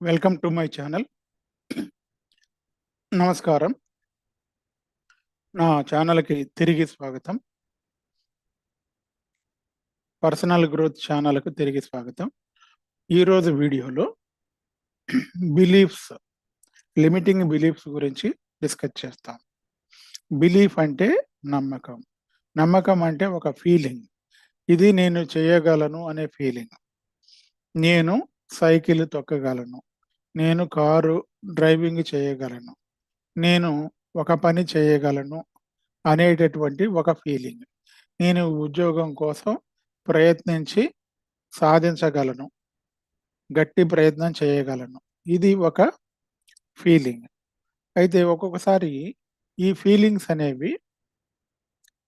Welcome to my channel నమస్కారం నా ఛానల్కి తిరిగి స్వాగతం. పర్సనల్ గ్రోత్ ఛానల్కు తిరిగి స్వాగతం. ఈరోజు వీడియోలో బిలీఫ్స్ లిమిటింగ్ బిలీఫ్స్ గురించి డిస్కస్ చేస్తాం. బిలీఫ్ అంటే నమ్మకం. నమ్మకం అంటే ఒక ఫీలింగ్. ఇది నేను చేయగలను అనే ఫీలింగ్. నేను సైకిల్ తొక్కగలను. నేను కారు డ్రైవింగ్ చేయగలను. నేను ఒక పని చేయగలను అనేటటువంటి ఒక ఫీలింగ్. నేను ఉద్యోగం కోసం ప్రయత్నించి సాధించగలను. గట్టి ప్రయత్నం చేయగలను. ఇది ఒక ఫీలింగ్. అయితే ఒక్కొక్కసారి ఈ ఫీలింగ్స్ అనేవి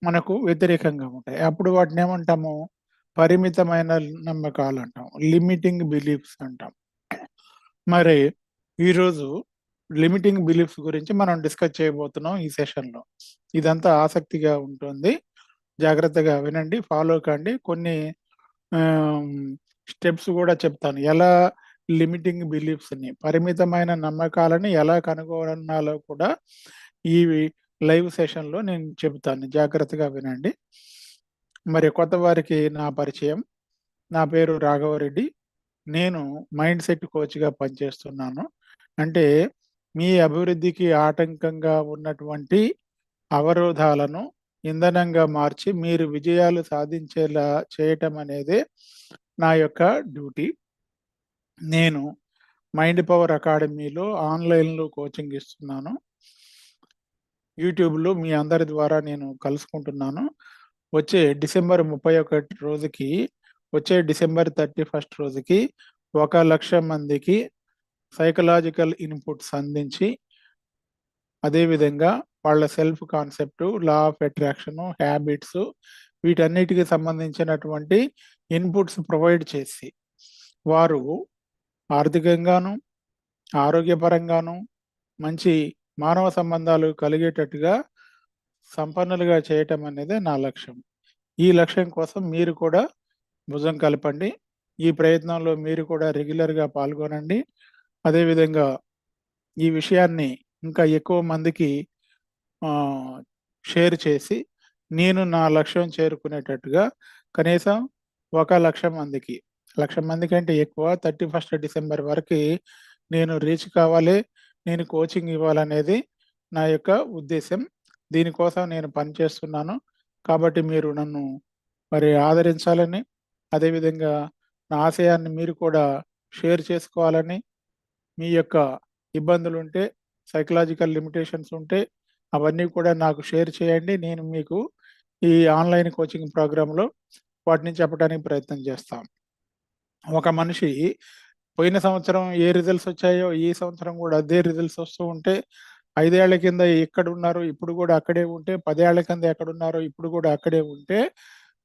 మనకు వ్యతిరేకంగా ఉంటాయి. అప్పుడు వాటిని ఏమంటాము? పరిమితమైన నమ్మకాలు అంటాం. లిమిటింగ్ బిలీఫ్స్ అంటాం. మరి ఈరోజు లిమిటింగ్ బిలీఫ్స్ గురించి మనం డిస్కస్ చేయబోతున్నాం ఈ సెషన్లో. ఇదంతా ఆసక్తిగా ఉంటుంది. జాగ్రత్తగా వినండి ఫాలో కండి. కొన్ని స్టెప్స్ కూడా చెప్తాను. ఎలా లిమిటింగ్ బిలీఫ్స్ని పరిమితమైన నమ్మకాలని ఎలా కనుగొనాలో కూడా ఈ లైవ్ సెషన్లో నేను చెబుతాను. జాగ్రత్తగా వినండి. మరి కొత్త వారికి నా పరిచయం. నా పేరు రాఘవరెడ్డి నేను మైండ్ సెట్ కోచ్గా పనిచేస్తున్నాను. అంటే మీ అభివృద్ధికి ఆటంకంగా ఉన్నటువంటి అవరోధాలను ఇంధనంగా మార్చి మీరు విజయాలు సాధించేలా చేయటం అనేది నా యొక్క డ్యూటీ. నేను మైండ్ పవర్ అకాడమీలో ఆన్లైన్లో కోచింగ్ ఇస్తున్నాను. యూట్యూబ్లో మీ అందరి ద్వారా నేను కలుసుకుంటున్నాను. వచ్చే డిసెంబర్ ముప్పై ఒకటి రోజుకి వచ్చే డిసెంబర్ థర్టీ ఫస్ట్ రోజుకి ఒక లక్ష మందికి సైకలాజికల్ ఇన్పుట్స్ అందించి అదేవిధంగా వాళ్ళ self concept law of attraction habits వీటన్నిటికి సంబంధించినటువంటి ఇన్పుట్స్ ప్రొవైడ్ చేసి వారు ఆర్థికంగాను ఆరోగ్యపరంగాను మంచి మానవ సంబంధాలు కలిగేటట్టుగా సంపన్నులుగా చేయటం అనేది నా లక్ష్యం. ఈ లక్ష్యం కోసం మీరు కూడా భుజం కలపండి. ఈ ప్రయత్నంలో మీరు కూడా రెగ్యులర్గా పాల్గొనండి. అదేవిధంగా ఈ విషయాన్ని ఇంకా ఎక్కువ మందికి షేర్ చేసి నేను నా లక్ష్యం చేరుకునేటట్టుగా కనీసం ఒక లక్ష మందికి లక్ష మంది కంటే ఎక్కువ థర్టీ ఫస్ట్ డిసెంబర్ వరకు నేను రీచ్ కావాలి నేను కోచింగ్ ఇవ్వాలనేది నా యొక్క ఉద్దేశం దీనికోసం నేను పనిచేస్తున్నాను కాబట్టి మీరు నన్ను మరి ఆదరించాలని అదేవిధంగా నా ఆశయాన్ని మీరు కూడా షేర్ చేసుకోవాలని మీ యొక్క ఇబ్బందులు ఉంటే సైకలాజికల్ లిమిటేషన్స్ ఉంటే అవన్నీ కూడా నాకు షేర్ చేయండి. నేను మీకు ఈ ఆన్లైన్ కోచింగ్ ప్రోగ్రాంలో వాటిని చెప్పడానికి ప్రయత్నం చేస్తాం ఒక మనిషి పోయిన సంవత్సరం ఏ రిజల్ట్స్ వచ్చాయో ఈ సంవత్సరం కూడా అదే రిజల్ట్స్ వస్తూ ఉంటే ఐదేళ్ళ కింద ఎక్కడ ఉన్నారు ఇప్పుడు కూడా అక్కడే ఉంటే పదేళ్ళ కింద ఎక్కడ ఉన్నారో ఇప్పుడు కూడా అక్కడే ఉంటే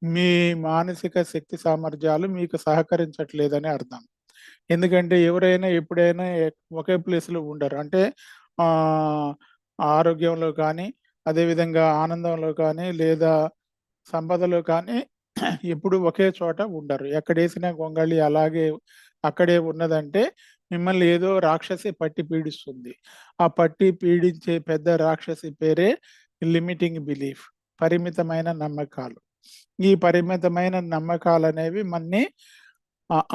మీ మానసిక శక్తి సామర్థ్యాలు మీకు సహకరించట్లేదని అర్థం. ఎందుకంటే ఎవరైనా ఎప్పుడైనా ఒకే ప్లేస్లో ఉండరు. అంటే ఆరోగ్యంలో కానీ అదేవిధంగా ఆనందంలో కానీ లేదా సంపదలో కానీ ఎప్పుడు ఒకే చోట ఉండరు. ఎక్కడేసిన గొంగళి అలాగే అక్కడే ఉన్నదంటే మిమ్మల్ని ఏదో రాక్షసి పట్టి పీడిస్తుంది. ఆ పట్టి పీడించే పెద్ద రాక్షసి పేరే లిమిటింగ్ బిలీఫ్ పరిమితమైన నమ్మకాలు. ఈ పరిమితమైన నమ్మకాలు అనేవి మన్ని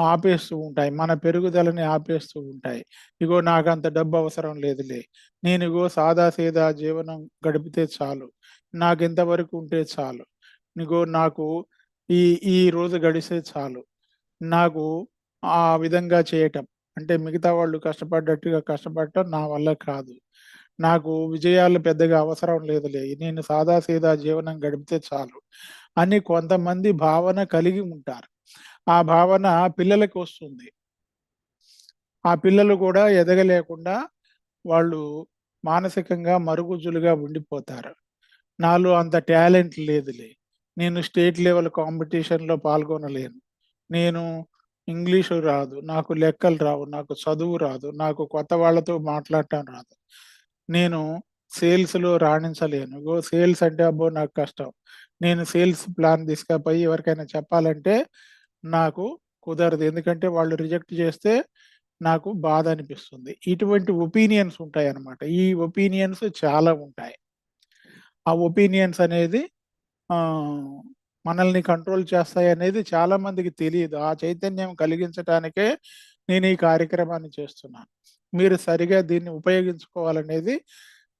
ఆపేస్తూ ఉంటాయి. మన పెరుగుదలని ఆపేస్తూ ఉంటాయి. ఇగో నాకు అంత డబ్బు అవసరం లేదులే. నేను ఇగో సాదా సీదా జీవనం గడిపితే చాలు. నాకు ఇంతవరకు ఉంటే చాలు. ఇగో నాకు ఈ ఈ రోజు గడిస్తే చాలు. నాకు ఆ విధంగా చేయటం. అంటే మిగతా వాళ్ళు కష్టపడ్డట్టుగా కష్టపడటం నా వల్ల కాదు. నాకు విజయాలు పెద్దగా అవసరం లేదులే. నేను సాదా సీదా జీవనం గడిపితే చాలు అని కొంతమంది భావన కలిగి ఉంటారు. ఆ భావన పిల్లలకి వస్తుంది ఆ పిల్లలు కూడా ఎదగలేకుండా వాళ్ళు మానసికంగా మరుగుజ్జులుగా ఉండిపోతారు నాలో అంత టాలెంట్ లేదులే నేను స్టేట్ లెవెల్ కాంపిటీషన్‌లో పాల్గొనలేను. నేను ఇంగ్లీషు రాదు. నాకు లెక్కలు రావు. నాకు చదువు రాదు. నాకు కొత్త వాళ్ళతో మాట్లాడటం రాదు. నేను సేల్స్‌లో రాణించలేను. ఇగో సేల్స్ అంటే అబ్బో! నాకు కష్టం. నేను సేల్స్ ప్లాన్ తీసుకపోయి ఎవరికైనా చెప్పాలంటే నాకు కుదరదు. ఎందుకంటే వాళ్ళు రిజెక్ట్ చేస్తే నాకు బాధ అనిపిస్తుంది. ఇటువంటి ఒపీనియన్స్ ఉంటాయి అన్నమాట ఈ ఒపీనియన్స్ చాలా ఉంటాయి. ఆ ఒపీనియన్స్ అనేది మనల్ని కంట్రోల్ చేస్తాయనేది చాలా మందికి తెలియదు ఆ చైతన్యం కలిగించటానికే నేను ఈ కార్యక్రమాన్ని చేస్తున్నాను. మీరు సరిగా దీన్ని ఉపయోగించుకోవాలనేది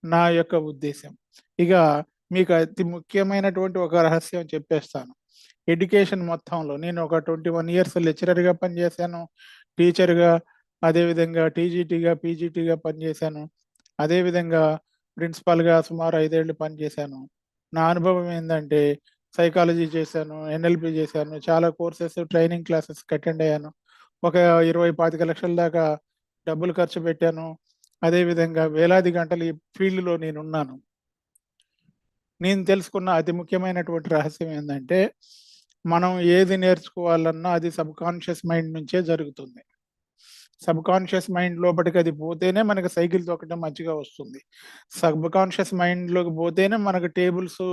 నా యొక్క ఉద్దేశం ఇక మీకు అతి ముఖ్యమైనటువంటి ఒక రహస్యం చెప్పేస్తాను. ఎడ్యుకేషన్ మొత్తంలో నేను ఒక 21 ఇయర్స్ లెక్చరర్‌గా పనిచేశాను. టీచర్‌గా, అదేవిధంగా టీజీటీగా, పీజీటీగా పనిచేశాను. అదేవిధంగా ప్రిన్సిపల్‌గా సుమారు ఐదేళ్ళు పనిచేశాను. నా అనుభవం ఏంటంటే సైకాలజీ చేశాను, ఎన్ఎల్పి చేశాను. చాలా కోర్సెస్, ట్రైనింగ్ క్లాసెస్ అటెండ్ అయ్యాను. ఒక 20, 25 లక్షల దాకా డబ్బులు ఖర్చు పెట్టాను. అదేవిధంగా వేలాది గంటలు ఈ ఫీల్డ్‌లో నేనున్నాను. నేను తెలుసుకున్న అతి ముఖ్యమైనటువంటి రహస్యం ఏంటంటే మనం ఏది నేర్చుకోవాలన్నా అది సబ్ కాన్షియస్ మైండ్ నుంచే జరుగుతుంది. సబ్ కాన్షియస్ మైండ్ లోపలికి అది పోతేనే మనకి సైకిల్ తొక్కడం మంచిగా వస్తుంది. సబ్ కాన్షియస్ మైండ్‌లోకి పోతేనే మనకు టేబుల్స్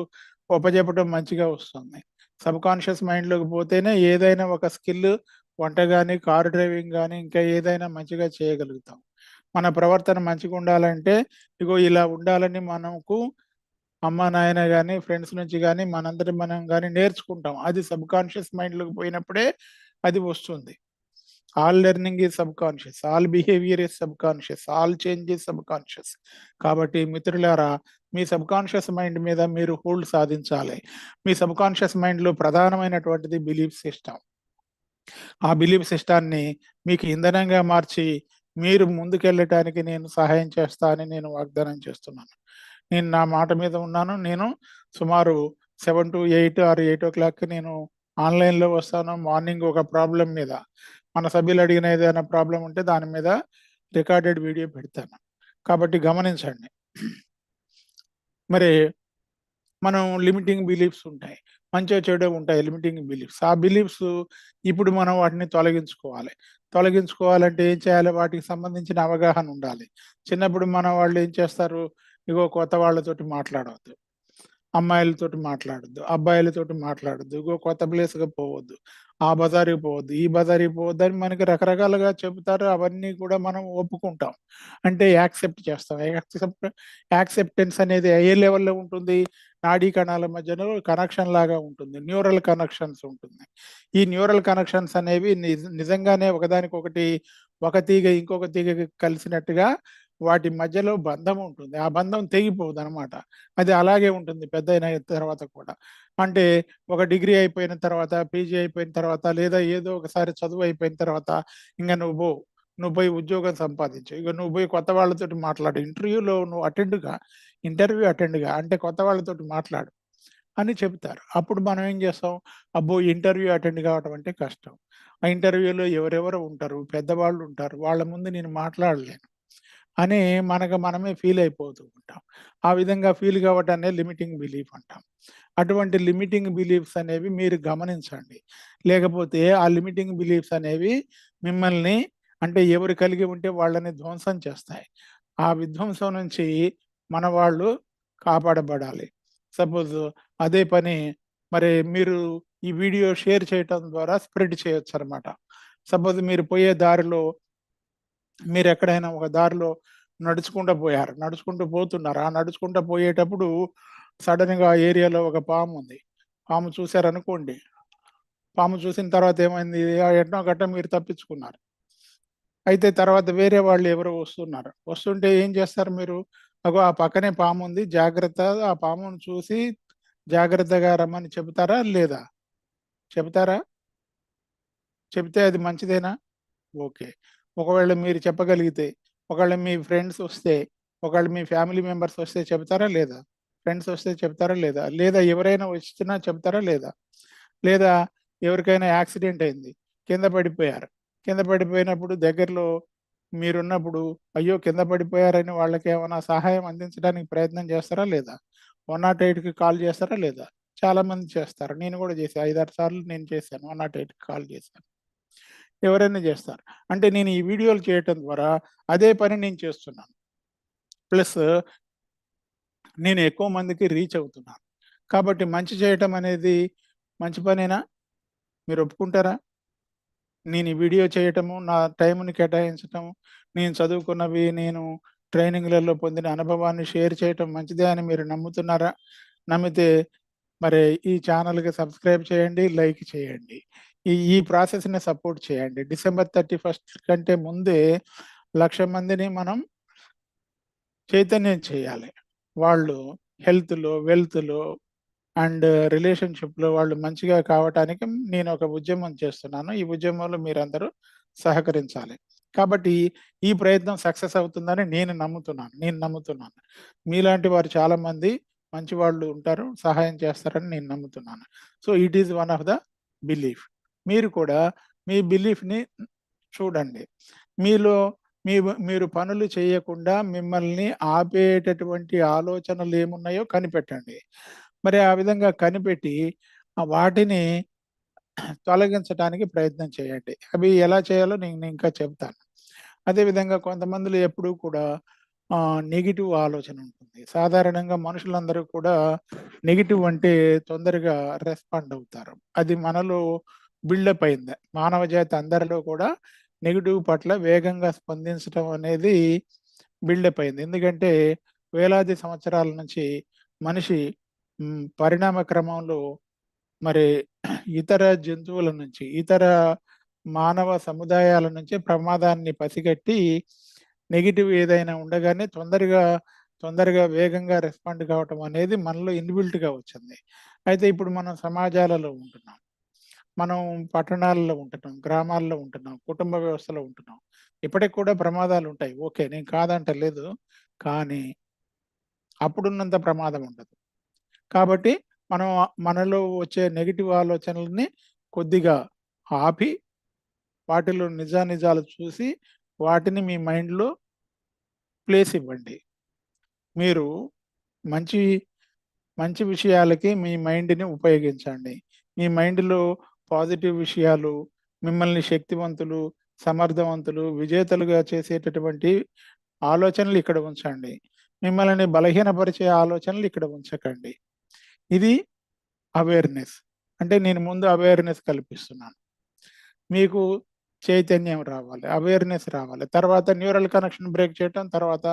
ఉపజెప్పడం మంచిగా వస్తుంది. సబ్ కాన్షియస్ మైండ్‌లోకి పోతేనే ఏదైనా ఒక స్కిల్ వంట కానీ కార్ డ్రైవింగ్ కానీ ఇంకా ఏదైనా మంచిగా చేయగలుగుతాం. మన ప్రవర్తన మంచిగా ఉండాలంటే ఇగో ఇలా ఉండాలని మనకు అమ్మ, నాయన కానీ ఫ్రెండ్స్ నుంచి కానీ మనందరి మనం కానీ నేర్చుకుంటాం. అది సబ్ కాన్షియస్ మైండ్‌లోకి పోయినప్పుడే అది వస్తుంది. All learning is conscious all behaviour is conscious all change is conscious కాబట్టి మిత్రులారా మీ సబ్ కాన్షియస్ మైండ్ మీద మీరు హోల్డ్ సాధించాలి. మీ సబ్ కాన్షియస్ మైండ్‌లో ప్రధానమైనటువంటిది బిలీఫ్ సిస్టమ్. ఆ బిలీఫ్ సిస్టాన్ని మీకు ఇంధనంగా మార్చి మీరు ముందుకెళ్ళటానికి నేను సహాయం చేస్తా అని నేను వాగ్దానం చేస్తున్నాను. నేను నా మాట మీద ఉన్నాను. నేను సుమారు 7-8 ఆర్ 8:00కి నేను ఆన్‌లైన్‌లో వస్తాను. మార్నింగ్ ఒక ప్రాబ్లం మీద మన సభ్యులు అడిగిన ఏదైనా ప్రాబ్లం ఉంటే దాని మీద రికార్డెడ్ వీడియో పెడతాను. కాబట్టి గమనించండి. మరి మనం లిమిటింగ్ బిలీఫ్స్ ఉంటాయి. మంచి చెడో ఉంటాయి లిమిటింగ్ బిలీఫ్స్. ఆ బిలీఫ్స్ ఇప్పుడు మనం వాటిని తొలగించుకోవాలి. తొలగించుకోవాలంటే ఏం చేయాలి? వాటికి సంబంధించిన అవగాహన ఉండాలి. చిన్నప్పుడు మన వాళ్ళు ఏం చేస్తారు? ఇగో కొత్త వాళ్ళతోటి మాట్లాడవద్దు అమ్మాయిలతోటి మాట్లాడొద్దు. అబ్బాయిలతోటి మాట్లాడొద్దు. ఇగో కొత్త ప్లేస్‌కి పోవద్దు. ఆ బజార్కి పోవద్దు. ఈ బజార్కి పోవద్దు అని మనకి రకరకాలుగా చెబుతారు. అవన్నీ కూడా మనం ఒప్పుకుంటాం. అంటే యాక్సెప్ట్ చేస్తాం. యాక్సెప్ట్ యాక్సెప్టెన్స్ అనేది ఏ లెవెల్‌లో ఉంటుంది? నాడీ కణాల మధ్యలో కనెక్షన్ లాగా ఉంటుంది. న్యూరల్ కనెక్షన్స్ ఉంటుంది. ఈ న్యూరల్ కనెక్షన్స్ అనేవి నిజంగానే ఒకదానికొకటి ఒక తీగ ఇంకొక తీగ కలిసినట్టుగా వాటి మధ్యలో బంధం ఉంటుంది. ఆ బంధం తెగిపోదు అనమాట అది అలాగే ఉంటుంది పెద్దయిన తర్వాత కూడా. అంటే ఒక డిగ్రీ అయిపోయిన తర్వాత, పీజీ అయిపోయిన తర్వాత లేదా ఏదో ఒకసారి చదువు అయిపోయిన తర్వాత ఇంకా నువ్వు పో. నువ్వు పోయి ఉద్యోగం సంపాదించు. ఇక నువ్వు పోయి కొత్త వాళ్ళతో మాట్లాడు. ఇంటర్వ్యూలో నువ్వు అటెండ్‌గా ఇంటర్వ్యూ అటెండ్‌గా అంటే కొత్త వాళ్ళతోటి మాట్లాడు అని చెప్తారు. అప్పుడు మనం ఏం చేస్తాం? అబ్బో! ఇంటర్వ్యూ అటెండ్ కావటం అంటే కష్టం. ఆ ఇంటర్వ్యూలో ఎవరెవరు ఉంటారు. పెద్దవాళ్ళు ఉంటారు. వాళ్ళ ముందు నేను మాట్లాడలేను. అని మనకు మనమే ఫీల్ అయిపోతూ ఉంటాం. ఆ విధంగా ఫీల్ కావటాన్నే లిమిటింగ్ బిలీఫ్ అంటాం. అటువంటి లిమిటింగ్ బిలీఫ్స్ అనేవి మీరు గమనించండి. లేకపోతే ఆ లిమిటింగ్ బిలీఫ్స్ అనేవి మిమ్మల్ని అంటే ఎవరు కలిగి ఉంటే వాళ్ళని ధ్వంసం చేస్తాయి. ఆ విధ్వంసం నుంచి మన వాళ్ళు కాపాడబడాలి. సపోజ్ అదే పని మరి మీరు ఈ వీడియో షేర్ చేయటం ద్వారా స్ప్రెడ్ చేయొచ్చనమాట. సపోజ్ మీరు పోయే దారిలో మీరు ఎక్కడైనా ఒక దారిలో నడుచుకుంటూ పోయారు. నడుచుకుంటూ పోతున్నారు. ఆ నడుచుకుంటూ పోయేటప్పుడు సడన్గా ఆ ఏరియాలో ఒక పాము ఉంది పాము చూశారనుకోండి పాము చూసిన తర్వాత ఏమైంది? ఆ ఎట్నో గట్ట మీరు తప్పించుకున్నారు. అయితే తర్వాత వేరే వాళ్ళు ఎవరో వస్తున్నారు. వస్తుంటే ఏం చేస్తారు మీరు? అగో ఆ పక్కనే పాముంది. జాగ్రత్త ఆ పామును చూసి జాగ్రత్తగా రమ్మని చెబుతారా? లేదా? చెబుతారా? చెబితే అది మంచిదేనా? ఓకే. ఒకవేళ మీరు చెప్పగలిగితే, ఒకవేళ మీ ఫ్రెండ్స్ వస్తే, ఒకవేళ మీ ఫ్యామిలీ మెంబర్స్ వస్తే చెప్తారా లేదా? ఫ్రెండ్స్ వస్తే చెప్తారా? లేదా? లేదా ఎవరైనా వచ్చినా చెప్తారా? లేదా? లేదా ఎవరికైనా యాక్సిడెంట్ అయింది. కింద పడిపోయారు. కింద పడిపోయినప్పుడు దగ్గరలో మీరున్నప్పుడు అయ్యో! కింద పడిపోయారని వాళ్ళకి ఏమైనా సహాయం అందించడానికి ప్రయత్నం చేస్తారా? లేదా? 108కి కాల్ చేస్తారా? లేదా? చాలామంది చేస్తారు. నేను కూడా చేసి ఐదారు సార్లు నేను చేశాను. 108 కాల్ చేశాను. ఎవరైనా చేస్తారు. అంటే నేను ఈ వీడియోలు చేయటం ద్వారా అదే పని నేను చేస్తున్నాను. ప్లస్ నేను ఎక్కువ మందికి రీచ్ అవుతున్నాను. కాబట్టి మంచి చేయటం అనేది మంచి పనేనా? మీరు ఒప్పుకుంటారా? నేను ఈ వీడియో చేయటము, నా టైంని కేటాయించటం, నేను చదువుకున్నవి, నేను ట్రైనింగ్‌లలో పొందిన అనుభవాన్ని షేర్ చేయటం మంచిదే అని మీరు నమ్ముతున్నారా? నమ్మితే మరి ఈ ఛానల్కి సబ్స్క్రైబ్ చేయండి. లైక్ చేయండి. ఈ ఈ ప్రాసెస్‌ని సపోర్ట్ చేయండి. డిసెంబర్ 31 కంటే ముందే లక్ష మందిని మనం చైతన్యం చేయాలి. వాళ్ళు హెల్త్‌లో, వెల్త్‌లో అండ్ రిలేషన్‌షిప్‌లో వాళ్ళు మంచిగా కావటానికి నేను ఒక ఉద్యమం చేస్తున్నాను. ఈ ఉద్యమంలో మీరందరూ సహకరించాలి. కాబట్టి ఈ ప్రయత్నం సక్సెస్ అవుతుందని నేను నమ్ముతున్నాను. నేను నమ్ముతున్నాను. మీలాంటి వారు చాలా మంది మంచి వాళ్ళు ఉంటారు. సహాయం చేస్తారని నేను నమ్ముతున్నాను. So, it is one of the belief. మీరు కూడా మీ బిలీఫ్‌ని చూడండి. మీలో మీ మీరు పనులు చేయకుండా మిమ్మల్ని ఆపేటటువంటి ఆలోచనలు ఏమున్నాయో కనిపెట్టండి. మరి ఆ విధంగా కనిపెట్టి వాటిని తొలగించడానికి ప్రయత్నం చేయండి. అవి ఎలా చేయాలో నేను ఇంకా చెప్తాను. అదేవిధంగా కొంతమంది కొంతమందిలో ఎప్పుడూ కూడా నెగిటివ్ ఆలోచన ఉంటుంది. సాధారణంగా మనుషులందరూ కూడా నెగిటివ్ అంటే తొందరగా రెస్పాండ్ అవుతారు. అది మనలో బిల్డప్ అయింది. మానవ జాతి అందరిలో కూడా నెగిటివ్ పట్ల వేగంగా స్పందించడం అనేది బిల్డప్ అయింది. ఎందుకంటే వేలాది సంవత్సరాల నుంచి మనిషి పరిణామ క్రమంలో మరి ఇతర జంతువుల నుంచి, ఇతర మానవ సముదాయాల నుంచి ప్రమాదాన్ని పసిగట్టి నెగిటివ్ ఏదైనా ఉండగానే తొందరగా, తొందరగా వేగంగా రెస్పాండ్ కావటం అనేది మనలో ఇన్‌బిల్ట్‌గా వచ్చింది. అయితే ఇప్పుడు మనం సమాజాలలో ఉంటున్నాం. మనం పట్టణాల్లో ఉంటున్నాం. గ్రామాల్లో ఉంటున్నాం. కుటుంబ వ్యవస్థలో ఉంటున్నాం. ఇప్పటికి కూడా ప్రమాదాలు ఉంటాయి ఓకే. నేను కాదంటలేదు. కానీ అప్పుడున్నంత ప్రమాదం ఉండదు. కాబట్టి మనం మనలో వచ్చే నెగిటివ్ ఆలోచనలని కొద్దిగా ఆపి వాటిలో నిజానిజాలు చూసి వాటిని మీ మైండ్‌లో ప్లేస్ ఇవ్వండి. మీరు మంచి, మంచి విషయాలకి మీ మైండ్‌ని ఉపయోగించండి. మీ మైండ్‌లో పాజిటివ్ విషయాలు, మిమ్మల్ని శక్తివంతులు, సమర్థవంతులు, విజేతలుగా చేసేటటువంటి ఆలోచనలు ఇక్కడ ఉంచండి. మిమ్మల్ని బలహీనపరిచే ఆలోచనలు ఇక్కడ ఉంచకండి. ఇది అవేర్‌నెస్. అంటే నేను ముందు అవేర్‌నెస్ కల్పిస్తున్నాను. మీకు చైతన్యం రావాలి. అవేర్‌నెస్ రావాలి. తర్వాత న్యూరల్ కనెక్షన్ బ్రేక్ చేయటం తర్వాత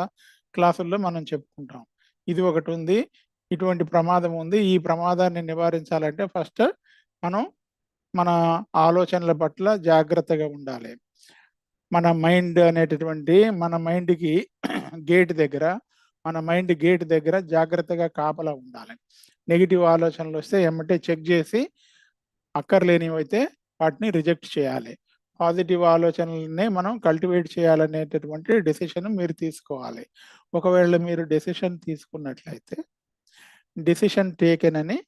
క్లాసుల్లో మనం చెప్పుకుంటాం. ఇది ఒకటి ఉంది ఇటువంటి ప్రమాదం ఉంది. ఈ ప్రమాదాన్ని నివారించాలంటే ఫస్ట్ మనం మన ఆలోచనల పట్ల జాగ్రత్తగా ఉండాలి. మన మైండ్ అనేటటువంటి మన మైండ్‌కి గేట్ దగ్గర మన మైండ్ గేట్ దగ్గర జాగ్రత్తగా కాపలా ఉండాలి. నెగిటివ్ ఆలోచనలు వస్తే ఏమంటే చెక్ చేసి అక్కర్లేనివైతే వాటిని రిజెక్ట్ చేయాలి. పాజిటివ్ ఆలోచనలనే మనం కల్టివేట్ చేయాలనేటటువంటి డెసిషన్ మీరు తీసుకోవాలి. ఒకవేళ మీరు డెసిషన్ తీసుకున్నట్లయితే డెసిషన్ టేకెన్ అని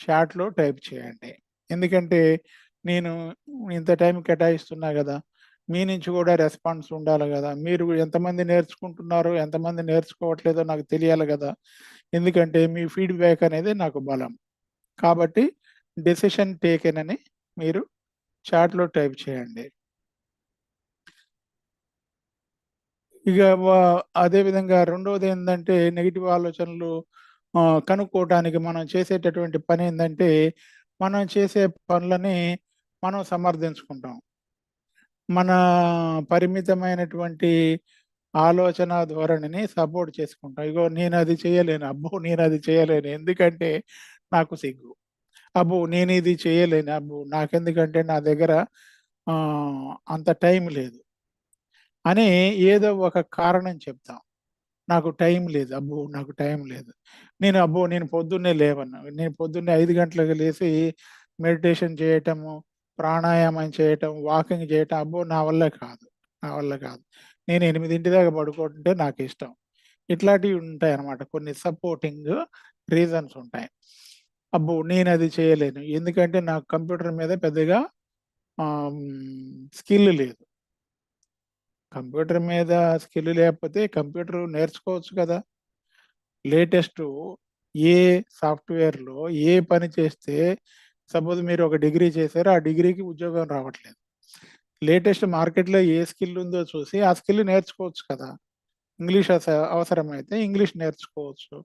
చాట్‌లో టైప్ చేయండి. ఎందుకంటే నేను ఇంత టైం కేటాయిస్తున్నా కదా మీ నుంచి కూడా రెస్పాన్స్ ఉండాలి కదా మీరు ఎంతమంది నేర్చుకుంటున్నారో, ఎంతమంది నేర్చుకోవట్లేదో నాకు తెలియాలి కదా ఎందుకంటే మీ ఫీడ్‌బ్యాక్ అనేది నాకు బలం. కాబట్టి డెసిషన్ టేకెన్ అని మీరు చాట్‌లో టైప్ చేయండి. ఇక అదేవిధంగా రెండవది ఏంటంటే నెగిటివ్ ఆలోచనలు కనుక్కోవటానికి మనం చేసేటటువంటి పని ఏంటంటే మనం చేసే పనులని మనం సమర్థించుకుంటాం. మన పరిమితమైనటువంటి ఆలోచన ధోరణిని సపోర్ట్ చేసుకుంటాం. ఇగో నేను అది చేయలేను. అబ్బో! నేను అది చేయలేను. ఎందుకంటే నాకు సిగ్గు. అబ్బో! నేను ఇది చేయలేను. అబ్బో! నాకెందుకంటే నా దగ్గర అంత టైం లేదు. అని ఏదో ఒక కారణం చెప్తాం. నాకు టైం లేదు. అబ్బో! నాకు టైం లేదు. నేను అబ్బో! నేను పొద్దున్నే లేవను. నేను పొద్దున్నే ఐదు గంటలకు లేచి మెడిటేషన్ చేయటము, ప్రాణాయామం చేయటం, వాకింగ్ చేయటం అబ్బో! నా వల్ల కాదు. నా వల్ల కాదు. నేను ఎనిమిదింటి దాకా పడుకుంటే ఇష్టం ఇట్లాంటివి ఉంటాయి అనమాట కొన్ని సపోర్టింగ్ రీజన్స్ ఉంటాయి. అబ్బో! నేను అది చేయలేను. ఎందుకంటే నాకు కంప్యూటర్ మీద పెద్దగా స్కిల్ లేదు. కంప్యూటర్ మీద స్కిల్ లేకపోతే కంప్యూటర్ నేర్చుకోవచ్చు కదా! లేటెస్ట్ ఏ సాఫ్ట్‌వేర్‌లో ఏ పని చేస్తే సపోజ్ మీరు ఒక డిగ్రీ చేశారు. ఆ డిగ్రీకి ఉద్యోగం రావట్లేదు. లేటెస్ట్ మార్కెట్‌లో ఏ స్కిల్ ఉందో చూసి ఆ స్కిల్ నేర్చుకోవచ్చు కదా! ఇంగ్లీష్ అస అవసరమైతే ఇంగ్లీష్ నేర్చుకోవచ్చు.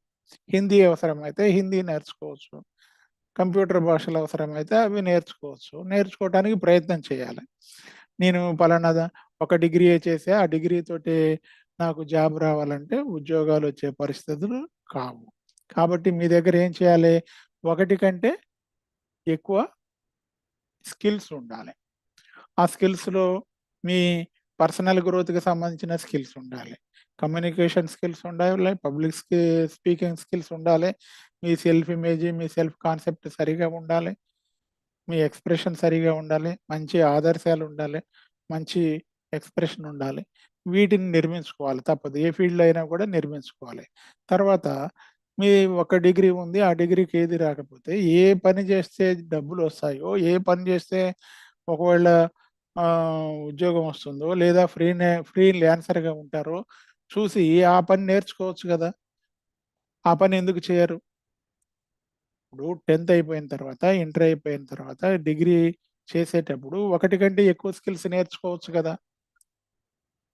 హిందీ అవసరమైతే హిందీ నేర్చుకోవచ్చు. కంప్యూటర్ భాషలు అవసరమైతే అవి నేర్చుకోవచ్చు. నేర్చుకోవటానికి ప్రయత్నం చేయాలి. నేను పలానా ఒక డిగ్రీయే చేసే ఆ డిగ్రీ తోటి నాకు జాబ్ రావాలంటే ఉద్యోగాలు వచ్చే పరిస్థితులు కావు. కాబట్టి మీ దగ్గర ఏం చేయాలి? ఒకటి కంటే ఎక్కువ స్కిల్స్ ఉండాలి. ఆ స్కిల్స్‌లో మీ పర్సనల్ గ్రోత్‌కి సంబంధించిన స్కిల్స్ ఉండాలి. కమ్యూనికేషన్ స్కిల్స్ ఉండాలి. పబ్లిక్ స్కి స్పీకింగ్ స్కిల్స్ ఉండాలి. మీ సెల్ఫ్ ఇమేజ్, మీ సెల్ఫ్ కాన్సెప్ట్ సరిగా ఉండాలి. మీ ఎక్స్‌ప్రెషన్ సరిగా ఉండాలి. మంచి ఆదర్శాలు ఉండాలి. మంచి ఎక్స్‌ప్రెషన్ ఉండాలి. వీటిని నిర్మించుకోవాలి తప్పదు. ఏ ఫీల్డ్‌లో అయినా కూడా నిర్మించుకోవాలి. తర్వాత మీ ఒక డిగ్రీ ఉంది. ఆ డిగ్రీకి ఏది రాకపోతే ఏ పని చేస్తే డబ్బులు వస్తాయో ఏ పని చేస్తే ఒకవేళ ఉద్యోగం వస్తుందో లేదా ఫ్రీనే ఫ్రీలాన్సర్‌గా ఉంటారో చూసి ఆ పని నేర్చుకోవచ్చు కదా ఆ పని ఎందుకు చేయరు? ఇప్పుడు 10థ్ అయిపోయిన తర్వాత, ఇంటర్ అయిపోయిన తర్వాత డిగ్రీ చేసేటప్పుడు ఒకటి కంటే ఎక్కువ స్కిల్స్ నేర్చుకోవచ్చు కదా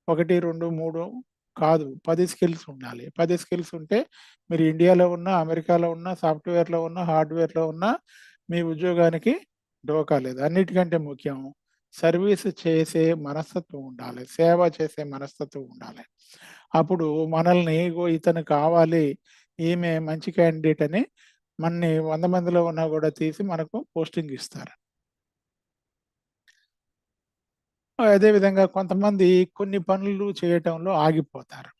1, 2, 3 కాదు. పది స్కిల్స్ ఉండాలి. పది స్కిల్స్ ఉంటే మీరు ఇండియాలో ఉన్న అమెరికాలో ఉన్న సాఫ్ట్‌వేర్‌లో ఉన్న హార్డ్‌వేర్‌లో ఉన్న మీ ఉద్యోగానికి డోకా లేదు. అన్నిటికంటే ముఖ్యం సర్వీస్ చేసే మనస్తత్వం ఉండాలి. సేవ చేసే మనస్తత్వం ఉండాలి. అప్పుడు మనల్ని ఇతను కావాలి. ఈమె మంచి క్యాండిడేట్ అని మనని వంద మందిలో ఉన్నా కూడా తీసి మనకు పోస్టింగ్ ఇస్తారు. అదే విధంగా కొంతమంది కొన్ని పనులు చేయటంలో ఆగిపోతారు.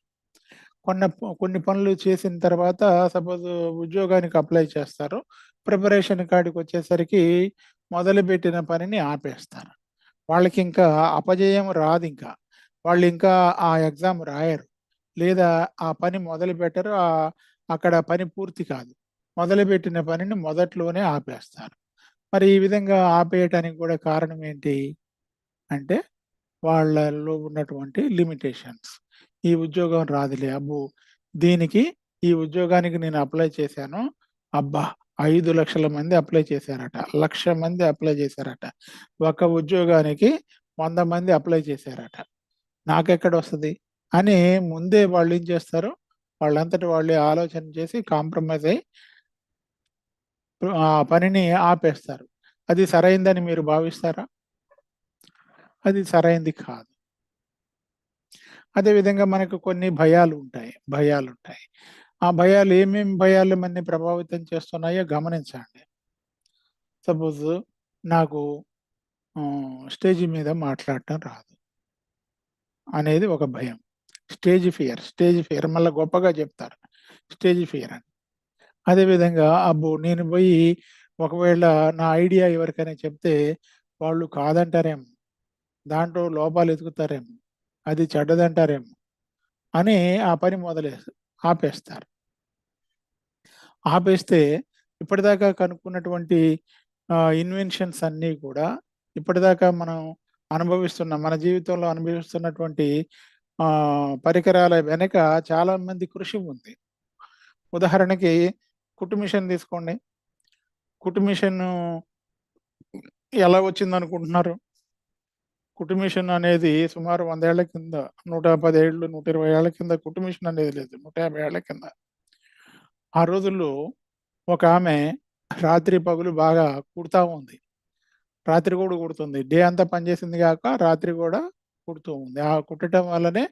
కొన్న కొన్ని పనులు చేసిన తర్వాత సపోజ్ ఉద్యోగానికి అప్లై చేస్తారు. ప్రిపరేషన్ కాడికొచ్చేసరికి మొదలుపెట్టిన పనిని ఆపేస్తారు. వాళ్ళకి ఇంకా అపజయం రాదు ఇంకా వాళ్ళు ఇంకా ఆ ఎగ్జామ్ రాయరు. లేదా ఆ పని మొదలు పెట్టరు అక్కడ పని పూర్తి కాదు. మొదలుపెట్టిన పనిని మొదట్లోనే ఆపేస్తారు. మరి ఈ విధంగా ఆపేయటానికి కూడా కారణం ఏంటి? అంటే వాళ్ళలో ఉన్నటువంటి లిమిటేషన్స్. ఈ ఉద్యోగం రాదులే. అబ్బో! దీనికి ఈ ఉద్యోగానికి నేను అప్లై చేశాను. అబ్బా! 5,00,000 మంది అప్లై చేశారట. లక్ష మంది అప్లై చేశారట. ఒక ఉద్యోగానికి వంద మంది అప్లై చేశారట. నాకెక్కడ వస్తుంది అని ముందే వాళ్ళు ఏం చేస్తారు? వాళ్ళంతటి వాళ్ళే ఆలోచన చేసి కాంప్రమైజ్ అయ్యి ఆ పనిని ఆపేస్తారు. అది సరైందని మీరు భావిస్తారా? అది సరైనది కాదు. అదేవిధంగా మనకు కొన్ని భయాలు భయాలుంటాయి. భయాలుంటాయి. ఆ భయాలు ఏమేమి భయాలు మనని ప్రభావితం చేస్తున్నాయో గమనించండి. సపోజ్ నాకు స్టేజ్ మీద మాట్లాడటం రాదు. అనేది ఒక భయం. స్టేజ్ ఫియర్, స్టేజ్ ఫియర్ మళ్ళీ గొప్పగా చెప్తారు. స్టేజ్ ఫియర్ అని. అదేవిధంగా అబ్బో! నేను పోయి ఒకవేళ నా ఐడియా ఎవరికైనా చెప్తే వాళ్ళు కాదంటారేమో. దాంట్లో లోపాలు ఎతుకుతారేమో. అది చెడ్డదంటారేమో. అని ఆ పని మొదలేసి ఆపేస్తారు. ఆపేస్తే ఇప్పటిదాకా కనుక్కున్నటువంటి ఇన్వెన్షన్స్ అన్నీ కూడా ఇప్పటిదాకా మనం అనుభవిస్తున్న మన జీవితంలో అనుభవిస్తున్నటువంటి పరికరాల వెనుక చాలామంది కృషి ఉంది. ఉదాహరణకి కుట్టు మిషన్ తీసుకోండి. కుట్టు ఎలా వచ్చిందనుకుంటున్నారు? అనుకుంటున్నారు కుటుంబిషన్ అనేది సుమారు 100 ఏళ్ళ కింద 110 ఏళ్ళు, 120 ఏళ్ళ కింద కుటుంబిషన్ అనేది లేదు. 150 ఏళ్ళ కింద. ఆ రోజుల్లో ఒక ఆమె రాత్రి పగులు బాగా కుడతా ఉంది. రాత్రి కూడా కుడుతుంది. డే అంతా పనిచేసింది కాక రాత్రి కూడా కుడుతూ ఉంది. ఆ కుట్టటం వల్లనే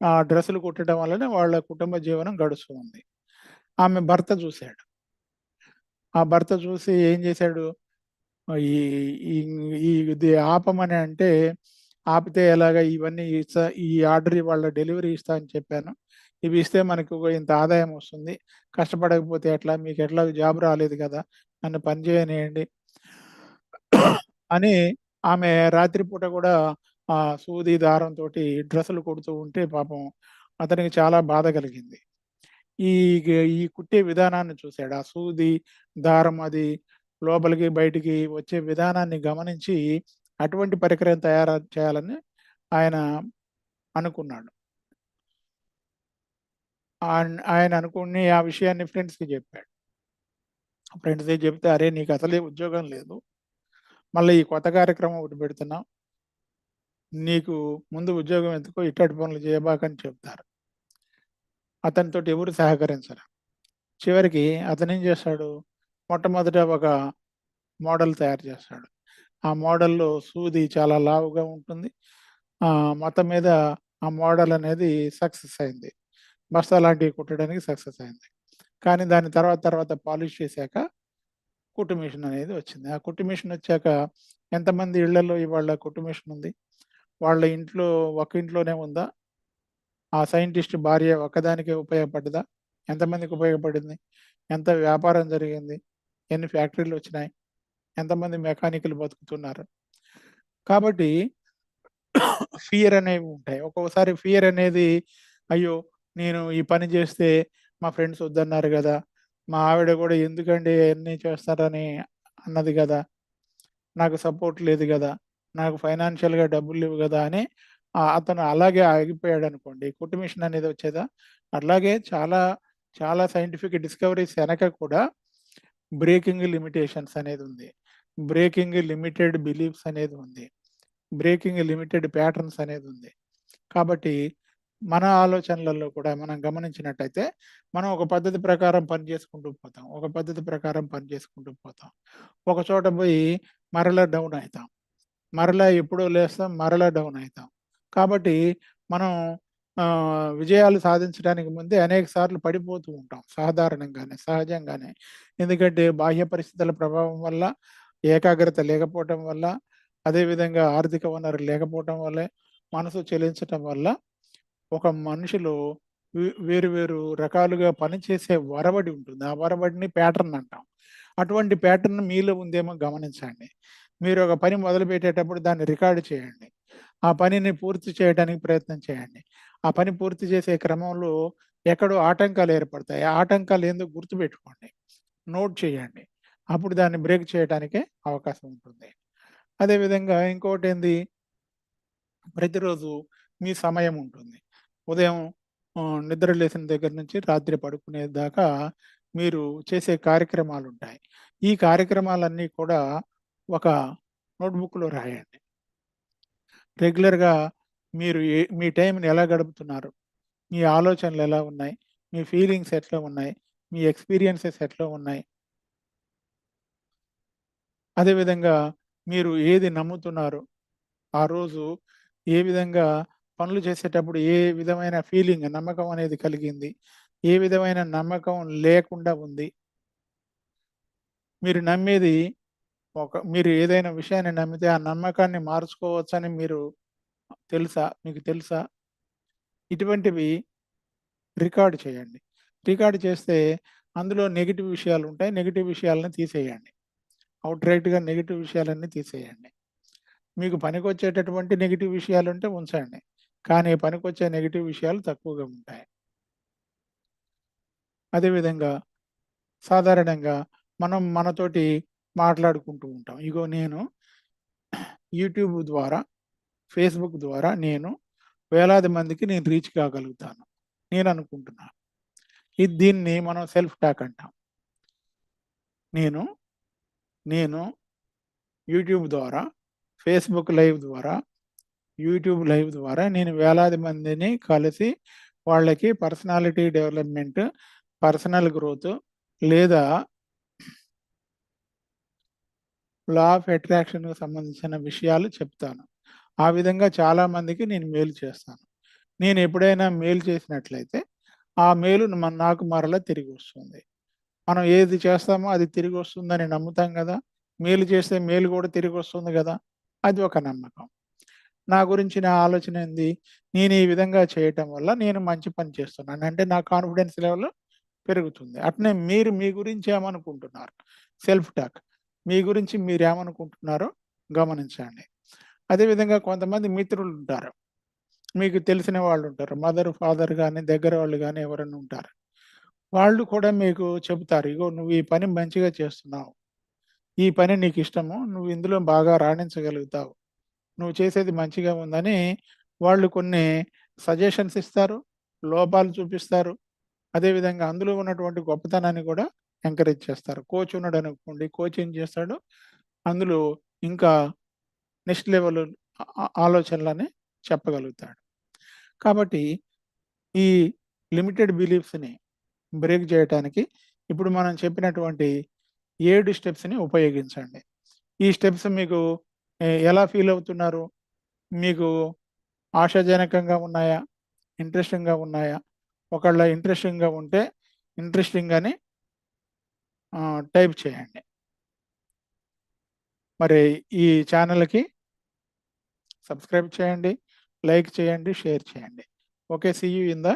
ఆ డ్రెస్సులు కుట్టడం వల్లనే వాళ్ళ కుటుంబ జీవనం గడుస్తూ ఉంది. ఆమె భర్త చూశాడు ఆ భర్త చూసి ఏం చేశాడు? ఈ ఈ ఈ ఇది ఆపమని అంటే ఆపితే ఎలాగా ఇవన్నీ ఇస్తా ఈ ఆర్డర్ వాళ్ళ డెలివరీ ఇస్తా అని చెప్పాను. ఇవి ఇస్తే మనకు ఇంత ఆదాయం వస్తుంది. కష్టపడకపోతే ఎట్లా? మీకెట్లాగో జాబ్ రాలేదు కదా! నన్ను పని చేయనియండి. అని ఆమె రాత్రిపూట కూడా ఆ సూది దారంతో డ్రెస్సులు కుడుతూ ఉంటే పాపం అతనికి చాలా బాధ కలిగింది. ఈ ఈ కుట్టే విధానాన్ని చూసాడు. ఆ సూది, దారం అది లోపలికి, బయటికి వచ్చే విధానాన్ని గమనించి అటువంటి పరికరం తయారు చేయాలని ఆయన అనుకున్నాడు. ఆయన అనుకుని ఆ విషయాన్ని ఫ్రెండ్స్‌కి చెప్పాడు. ఫ్రెండ్స్‌కి చెప్తే, "అరే! నీకు అసలే ఉద్యోగం లేదు. మళ్ళీ ఈ కొత్త కార్యక్రమం ఒకటి పెడుతున్నాం నీకు ముందు ఉద్యోగం ఎందుకో ఇట్టటి పనులు చేయబాకని" చెప్తారు. అతనితోటి ఎవరు సహకరించరు. చివరికి అతనేం చేస్తాడు, మొట్టమొదట ఒక మోడల్ తయారు చేస్తాడు. ఆ మోడల్‌లో సూది చాలా లావుగా ఉంటుంది. ఆహ్, మొత్తం మీద ఆ మోడల్ అనేది సక్సెస్ అయింది. బస్తా లాంటివి కుట్టడానికి సక్సెస్ అయింది. కానీ దాని తర్వాత తర్వాత పాలిష్ చేశాక కుట్టు మిషన్ అనేది వచ్చింది. ఆ కుట్టు మిషన్ వచ్చాక ఎంతమంది ఇళ్ళలో ఇవాళ కుట్టు మిషన్ ఉంది? వాళ్ళ ఇంట్లో ఒక ఇంట్లోనే ఉందా? ఆ సైంటిస్ట్ భార్య ఒక్కదానికే ఉపయోగపడ్డదా? ఎంతమందికి ఉపయోగపడింది? ఎంత వ్యాపారం జరిగింది? ఎన్ని ఫ్యాక్టరీలు వచ్చినాయి ఎంతమంది మెకానిక్‌లు బతుకుతున్నారు? కాబట్టి ఫియర్ అనేవి ఉంటాయి. ఒక్కొక్కసారి ఫియర్ అనేది అయ్యో! నేను ఈ పని చేస్తే మా ఫ్రెండ్స్ వద్దన్నారు కదా మా ఆవిడ కూడా ఎందుకండి ఎన్ని చేస్తారని అన్నది కదా నాకు సపోర్ట్ లేదు కదా నాకు ఫైనాన్షియల్‌గా డబ్బులు లేవు కదా అని అతను అలాగే ఆగిపోయాడనుకోండి. అనుకోండి కుటుంబిషన్ అనేది వచ్చేదా? అట్లాగే చాలా చాలా సైంటిఫిక్ డిస్కవరీస్ వెనక కూడా బ్రేకింగ్ లిమిటేషన్స్ అనేది ఉంది. బ్రేకింగ్ లిమిటెడ్ బిలీఫ్స్ అనేది ఉంది. బ్రేకింగ్ లిమిటెడ్ ప్యాటర్న్స్ అనేది ఉంది. కాబట్టి మన ఆలోచనలలో కూడా మనం గమనించినట్టయితే మనం ఒక పద్ధతి ప్రకారం పని చేసుకుంటూ పోతాం. ఒక పద్ధతి ప్రకారం పని చేసుకుంటూ పోతాం. ఒక చోట పోయి మరలా డౌన్ అవుతాం మరలా ఎప్పుడో లేస్తాం. మరలా డౌన్ అవుతాం కాబట్టి మనం విజయాలు సాధించడానికి ముందే అనేక సార్లు పడిపోతూ ఉంటాం. సాధారణంగానే, సహజంగానే. ఎందుకంటే బాహ్య పరిస్థితుల ప్రభావం వల్ల, ఏకాగ్రత లేకపోవటం వల్ల, అదేవిధంగా ఆర్థిక వనరులు లేకపోవటం వల్లే, మనసు చెలించటం వల్ల ఒక మనిషిలో వే వేరు వేరు రకాలుగా పనిచేసే వరబడి ఉంటుంది. ఆ వరబడిని ప్యాటర్న్ అంటాం. అటువంటి ప్యాటర్న్ మీలో ఉందేమో గమనించండి. మీరు ఒక పని మొదలుపెట్టేటప్పుడు దాన్ని రికార్డ్ చేయండి. ఆ పనిని పూర్తి చేయడానికి ప్రయత్నం చేయండి. ఆ పని పూర్తి చేసే క్రమంలో ఎక్కడో ఆటంకాలు ఏర్పడతాయి. ఆ ఆటంకాలు ఏందో గుర్తుపెట్టుకోండి. నోట్ చేయండి. అప్పుడు దాన్ని బ్రేక్ చేయడానికే అవకాశం ఉంటుంది. అదేవిధంగా ఇంకోటేంది ప్రతిరోజు మీ సమయం ఉంటుంది. ఉదయం నిద్ర లేసిన దగ్గర నుంచి రాత్రి పడుకునే దాకా మీరు చేసే కార్యక్రమాలు ఉంటాయి ఈ కార్యక్రమాలన్నీ కూడా ఒక నోట్‌బుక్‌లో రాయండి. రెగ్యులర్‌గా మీరు మీ టైంని ఎలా గడుపుతున్నారు? మీ ఆలోచనలు ఎలా ఉన్నాయి? మీ ఫీలింగ్స్ ఎట్లా ఉన్నాయి? మీ ఎక్స్‌పీరియన్సెస్ ఎట్లా ఉన్నాయి? అదేవిధంగా మీరు ఏది నమ్ముతున్నారు? ఆ రోజు ఏ విధంగా పనులు చేసేటప్పుడు ఏ విధమైన ఫీలింగ్ నమ్మకం అనేది కలిగింది? ఏ విధమైన నమ్మకం లేకుండా ఉంది? మీరు నమ్మేది ఒక మీరు ఏదైనా విషయాన్ని నమ్మితే ఆ నమ్మకాన్ని మార్చుకోవచ్చని మీరు తెలుసా? మీకు తెలుసా? ఇటువంటివి రికార్డు చేయండి. రికార్డ్ చేస్తే అందులో నెగిటివ్ విషయాలు ఉంటాయి నెగిటివ్ విషయాలను తీసేయండి. అవుట్రైట్గా నెగిటివ్ విషయాలన్నీ తీసేయండి. మీకు పనికొచ్చేటటువంటి విషయాలు విషయాలుంటే ఉంచండి. కానీ పనికొచ్చే నెగిటివ్ విషయాలు తక్కువగా ఉంటాయి. అదేవిధంగా సాధారణంగా మనం మనతోటి మాట్లాడుకుంటూ ఉంటాం. ఇగో నేను యూట్యూబ్ ద్వారా, ఫేస్‌బుక్ ద్వారా నేను వేలాది మందికి నేను రీచ్ కాగలుగుతాను. నేను అనుకుంటున్నాను ఇది దీన్ని మనం సెల్ఫ్ టాక్ అంటాం. నేను, నేను యూట్యూబ్ ద్వారా, ఫేస్‌బుక్ లైవ్ ద్వారా, యూట్యూబ్ లైవ్ ద్వారా నేను వేలాది మందిని కలిసి వాళ్ళకి పర్సనాలిటీ డెవలప్‌మెంట్, పర్సనల్ గ్రోత్ లేదా లా ఆఫ్ అట్రాక్షన్‌కి సంబంధించిన విషయాలు చెప్తాను. ఆ విధంగా చాలా మందికి నేను మేలు చేస్తాను. నేను ఎప్పుడైనా మేలు చేసినట్లయితే ఆ మేలు నాకు మరలా తిరిగి వస్తుంది మనం ఏది చేస్తామో అది తిరిగి వస్తుందని నమ్ముతాం కదా మేలు చేస్తే మేలు గూడా తిరిగొస్తుంది కదా అది ఒక నమ్మకం. నా గురించి నా ఆలోచన ఏంది? నేను ఈ విధంగా చేయటం వల్ల నేను మంచి పని చేస్తున్నాను. అంటే నా కాన్ఫిడెన్స్ లెవెల్ పెరుగుతుంది. అట్నే మీరు మీ గురించి ఏమనుకుంటున్నారు? Self talk. మీ గురించి మీరు ఏమనుకుంటున్నారో గమనించండి. అదేవిధంగా కొంతమంది మిత్రులు ఉంటారు మీకు తెలిసిన వాళ్ళు ఉంటారు మదర్, ఫాదర్ కానీ దగ్గర వాళ్ళు కానీ ఎవరైనా ఉంటారు. వాళ్ళు కూడా మీకు చెబుతారు. ఇగో నువ్వు ఈ పని మంచిగా చేస్తున్నావు. ఈ పని నీకు ఇష్టము నువ్వు ఇందులో బాగా రాణించగలుగుతావు. నువ్వు చేసేది మంచిగా ఉందని వాళ్ళు కొన్ని సజెషన్స్ ఇస్తారు. లోపాలు చూపిస్తారు. అదేవిధంగా అందులో ఉన్నటువంటి గొప్పతనాన్ని కూడా ఎంకరేజ్ చేస్తారు. కోచ్ ఉన్నాడనుకోండి, కోచ్ ఏం చేస్తాడు, అందులో ఇంకా నెక్స్ట్ లెవెల్ ఆలోచనలని చెప్పగలుగుతాడు. కాబట్టి ఈ లిమిటెడ్ బిలీఫ్స్‌ని బ్రేక్ చేయటానికి ఇప్పుడు మనం చెప్పినటువంటి ఏడు స్టెప్స్‌ని ఉపయోగించండి. ఈ స్టెప్స్ మీకు ఎలా ఫీల్ అవుతున్నారు? మీకు ఆశాజనకంగా ఉన్నాయా? ఇంట్రెస్టింగ్‌గా ఉన్నాయా? ఒకళ్ళ ఇంట్రెస్టింగ్‌గా ఉంటే ఇంట్రెస్టింగ్ అని టైప్ చేయండి. మరి ఈ ఛానల్కి సబ్స్క్రైబ్ చేయండి. లైక్ చేయండి. షేర్ చేయండి. Okay. See you in the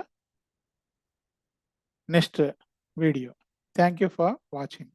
next video. Thank you for watching.